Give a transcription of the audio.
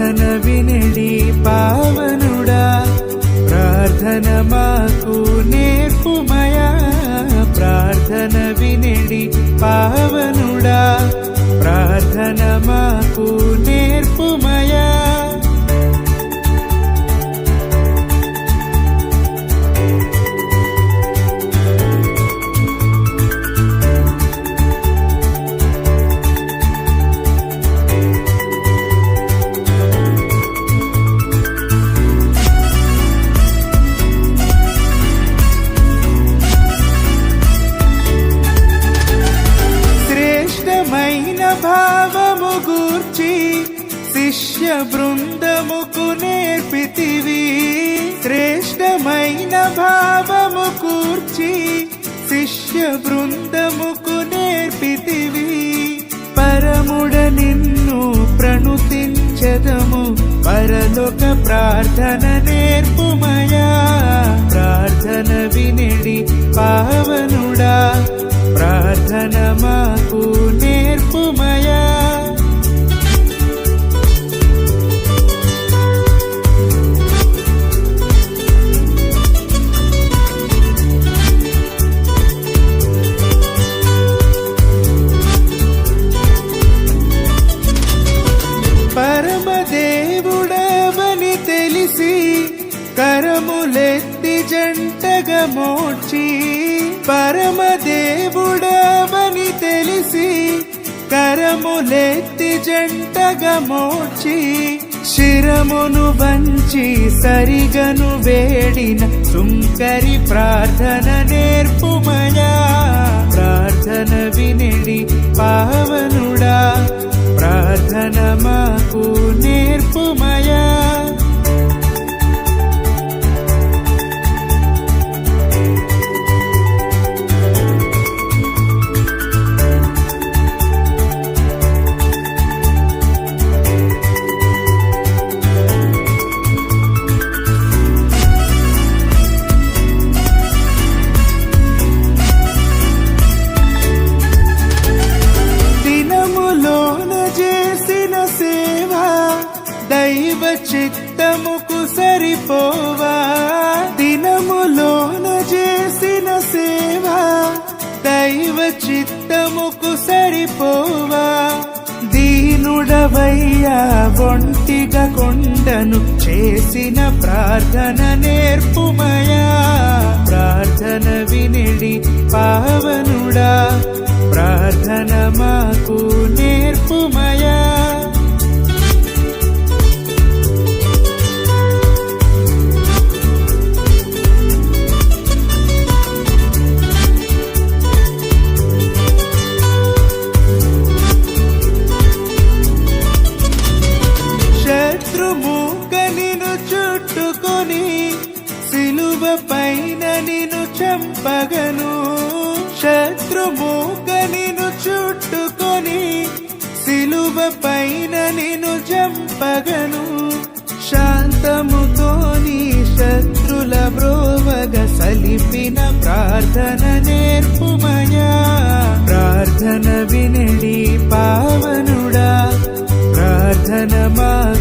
ప్రార్థన వినడి పావనుడా ప్రార్థన మా శిష్య బృందముకు నేర్పితివి శ్రేష్టమైన భావము కూర్చి శిష్య బృందముకు నేర్పితివి. పరముడ నిన్ను ప్రణుతించదము పరలోక ప్రార్థన నేర్పు మోడ్చి పరమదేవుడవని తెలిసి కరములెత్తి జంటగా మోడ్చి శిరమును వంచి సరిగను వేడిన సుంకరి ప్రార్థన నేర్పుమయా. ప్రార్థన వినిడి చిత్తముకు సరిపోవా? దినములోన చేసిన సేవ దైవ చిత్తముకు సరిపోవా? దీనుడవయ్యా ఒంటిగా కొండను చేసిన ప్రార్థన నేర్పుమయా? ప్రార్థన వినిడి పావనుడా చంపగను. శత్రుమూక నిన్ను చుట్టుకొని సిలువ పైన నిన్ను చంపగను. శాంతముతోని శత్రుల బ్రోవగ సలిపిన ప్రార్థన నేర్పుమయా. ప్రార్థన వినడి పావనుడా. ప్రార్థన మా